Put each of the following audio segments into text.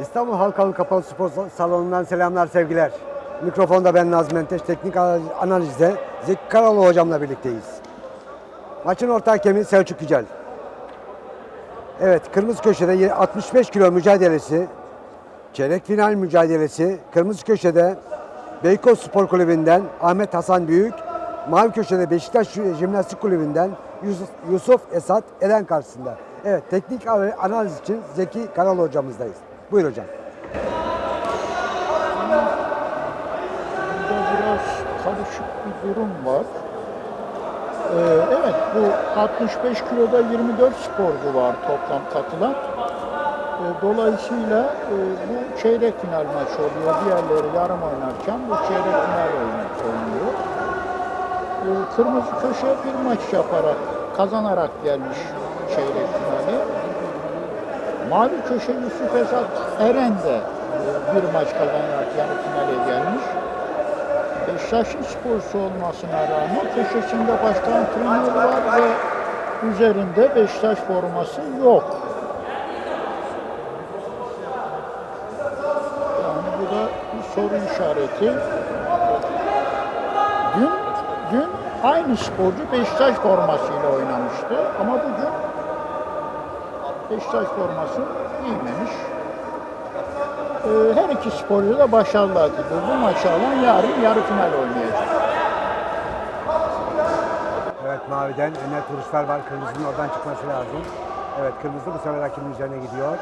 İstanbul Halkalı Kapalı Spor Salonu'ndan selamlar sevgiler. Mikrofonda ben Nazım Menteş, teknik analizde Zeki Karalı hocamla birlikteyiz. Maçın orta hakemi Selçuk Yücel. Evet, kırmızı köşede 65 kilo mücadelesi, çeyrek final mücadelesi, kırmızı köşede Beykoz Spor Kulübü'nden Ahmet Hasan Büyük, mavi köşede Beşiktaş Jimnastik Kulübü'nden Yusuf, Esat Eren karşısında. Evet, teknik analiz için Zeki Karalı hocamızdayız. Buyur hocam. Burada biraz karışık bir durum var. Ee, evet bu 65 kiloda 24 sporcu var toplam katılan. Ee, dolayısıyla e, bu çeyrek final maçı oluyor. Diğerleri yarım oynarken bu çeyrek final oynuyor. Ee, kırmızı köşe bir maç yaparak, kazanarak gelmiş çeyrek finali. Mavi köşe Yusuf Esat Eren de e, bir maç kazanarak yarı finale gelmiş. Beşiktaş sporcusu olmasına rağmen köşesinde başka antrenör var ve üzerinde Beşiktaş forması yok. Yani bu da bir soru işareti. Dün, dün aynı sporcu Beşiktaş formasıyla oynamıştı ama bugün Beşiktaş forması giymemiş. Ee, her iki sporcu da başarılar diliyor. Bu maçı alan yarın yarı final oynayacak. Evet maviden net vuruşlar var. Kırmızının oradan çıkması lazım. Evet kırmızı bu sefer hakemin üzerine gidiyor.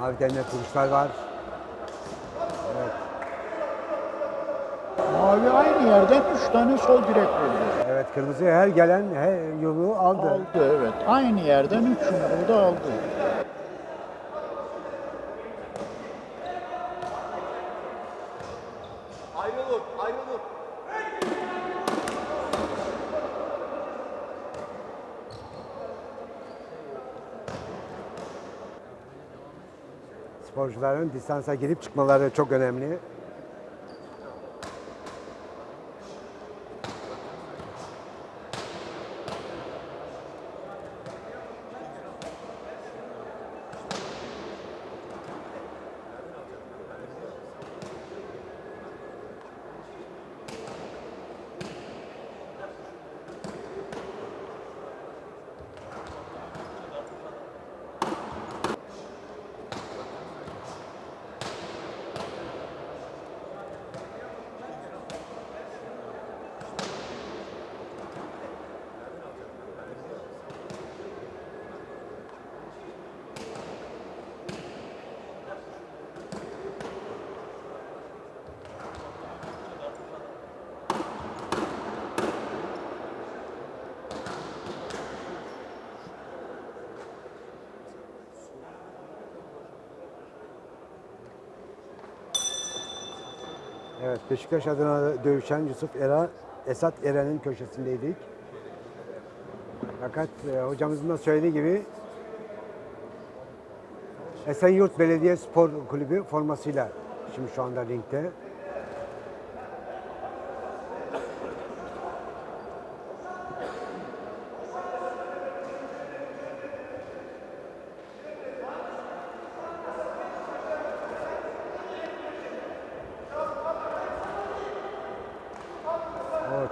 Maviden net vuruşlar var. Evet. Mavi aynı yerden üç tane sol direk vurdu. Evet kırmızı her gelen her yolu aldı. Aldı evet. Aynı yerden üç yumruğu da aldı. Ayrılın, ayrılın. Sporcuların distansa girip çıkmaları çok önemli. Evet Beşiktaş adına dövüşen Yusuf Era, Esat Eren'in köşesindeydik. Fakat e, hocamızın da söylediği gibi Esenyurt Belediye Spor Kulübü formasıyla şimdi şu anda ringde.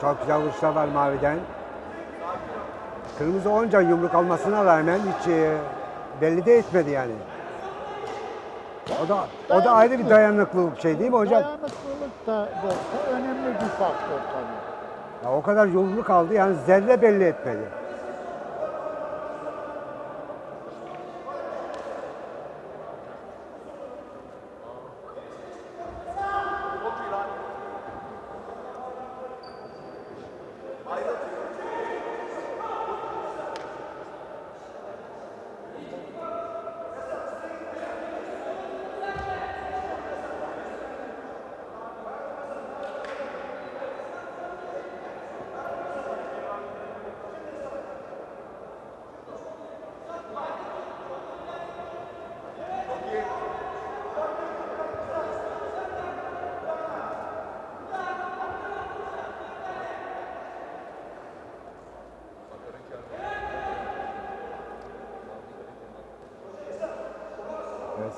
Çok güzel vuruşlar var maviden. Kırmızı onca yumruk almasına rağmen hiç e, belli de etmedi yani. O da o da ayrı bir dayanıklılık şey değil mi hocam? Dayanıklılık da da önemli bir faktör tabii. Ya o kadar yumruk aldı yani zerre belli etmedi.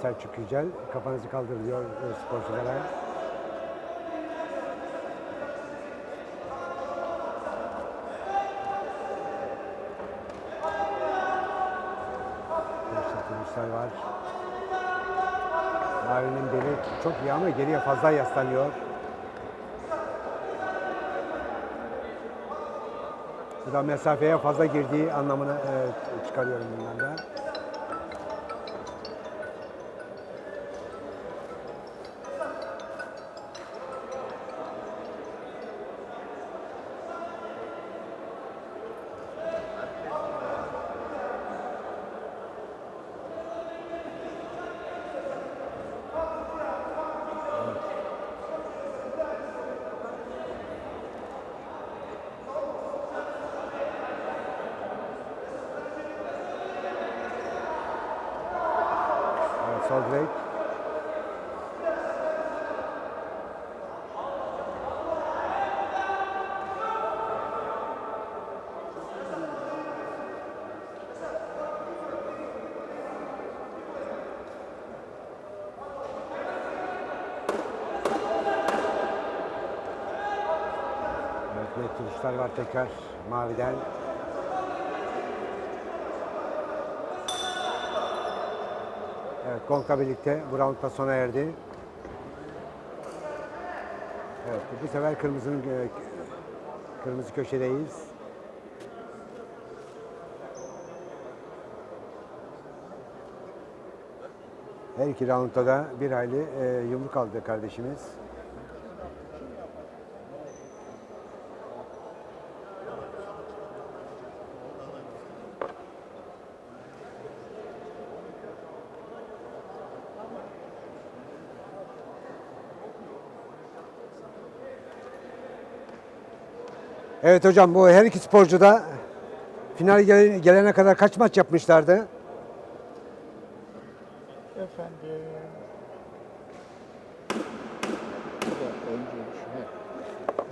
Selçuk Yücel kafanızı kaldırıyor e, sporculara. Başlatılmışlar var. Mavi'nin beli çok iyi ama geriye fazla yaslanıyor. Bu da mesafeye fazla girdiği anlamına e, çıkarıyorum bundan da. Evet, sol direk. Vuruşlar var tekrar Mavi'den. Evet, Gonk'la birlikte bu round da sona erdi. Evet, bu sefer kırmızının e, kırmızı köşedeyiz. Her iki roundda da bir hayli e, yumruk aldı kardeşimiz. Evet hocam bu her iki sporcu da final gel- gelene kadar kaç maç yapmışlardı? Efendim.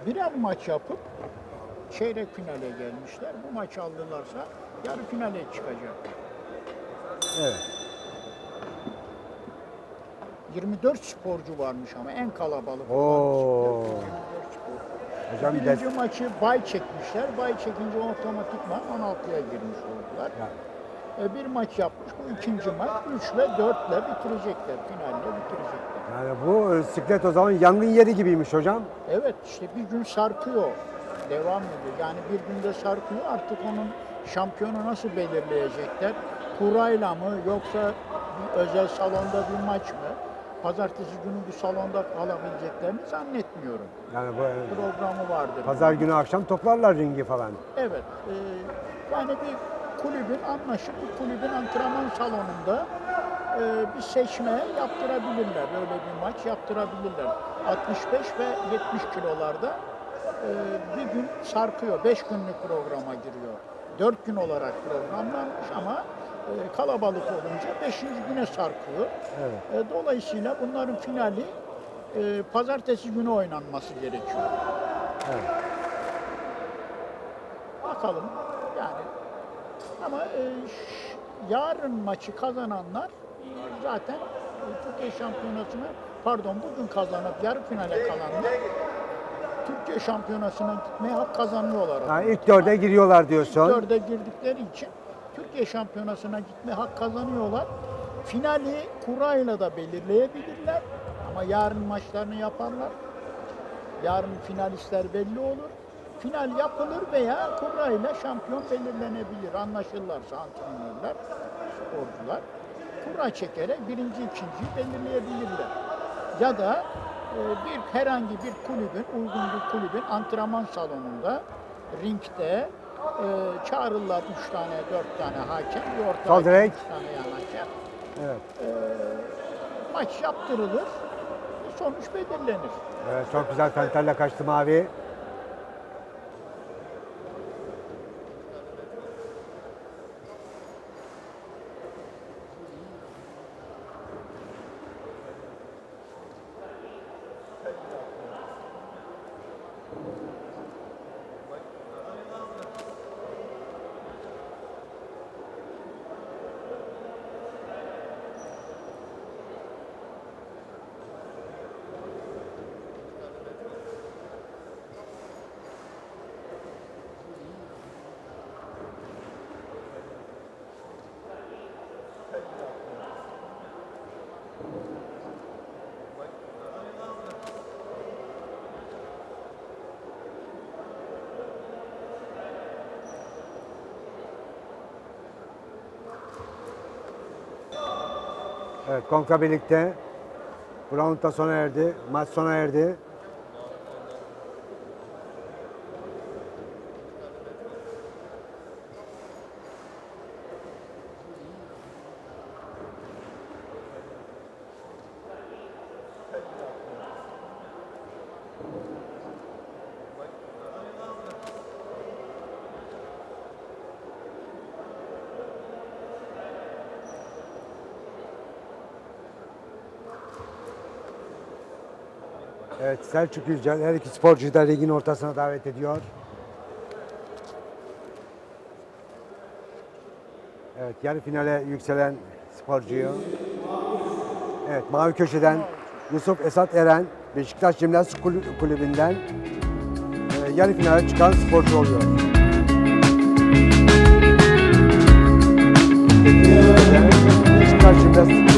Birer maç yapıp çeyrek finale gelmişler. Bu maçı aldılarsa yarı finale çıkacak. Evet. 24 sporcu varmış ama en kalabalık. Oo. olan 24 sporcu. Hocam bir Birinci de maçı bay çekmişler. Bay çekince otomatikman 16'ya girmiş oldular. Ya. E, bir maç yapmış. Bu ikinci maç 3 ve 4 ile bitirecekler. Finalle bitirecekler. yani bu e, siklet o zaman yangın yeri gibiymiş hocam. Evet işte bir gün sarkıyor. Devam ediyor. Yani bir günde sarkıyor. Artık onun şampiyonu nasıl belirleyecekler? Kurayla mı yoksa bir özel salonda bir maç mı? Pazartesi günü bu salonda kalabileceklerini zannetmiyorum. Yani bu e, Programı vardır. pazar günü akşam toplarlar ringi falan. Evet. e, yani bir kulübün anlaşıp bu kulübün antrenman salonunda e, bir seçme yaptırabilirler. Böyle bir maç yaptırabilirler. 65 ve 70 kilolarda e, bir gün sarkıyor. 5 günlük programa giriyor. 4 gün olarak programlanmış ama e, kalabalık olunca 5. güne sarkıyor. Evet. E, dolayısıyla bunların finali e, pazartesi günü oynanması gerekiyor. Evet. Bakalım yani. Ama e, yarın maçı kazananlar zaten Türkiye Şampiyonası'na pardon bugün kazanıp yarı finale kalanlar Türkiye Şampiyonası'na gitmeye hak kazanıyorlar. Ha, ilk dörde giriyorlar diyorsun. Dörde girdikleri için Türkiye Şampiyonası'na gitmeye hak kazanıyorlar. Finali kurayla da belirleyebilirler ama yarın maçlarını yaparlar. Yarın finalistler belli olur. Final yapılır veya kurayla şampiyon belirlenebilir. Anlaşırlarsa antrenörler, sporcular. Kura çekerek birinci, ikinciyi belirleyebilirler. Ya da e, bir herhangi bir kulübün, uygun bir kulübün antrenman salonunda, ringde e, çağırırlar üç tane, dört tane hakem, hakem, direk. üç tane yan hakem. Evet. Maç yaptırılır, sonuç belirlenir. evet. Çok güzel penterle kaçtı mavi. Evet, Konkla birlikte. Round da sona erdi. Maç sona erdi. Evet, Selçuk Yücel her iki sporcuyu da ligin ortasına davet ediyor. Evet, yarı finale yükselen sporcuyu. Evet, mavi köşeden Yusuf Esat Eren, Beşiktaş Jimnastik Kulü- Kulübü'nden e, yarı finale çıkan sporcu oluyor. Beşiktaş Jimnastik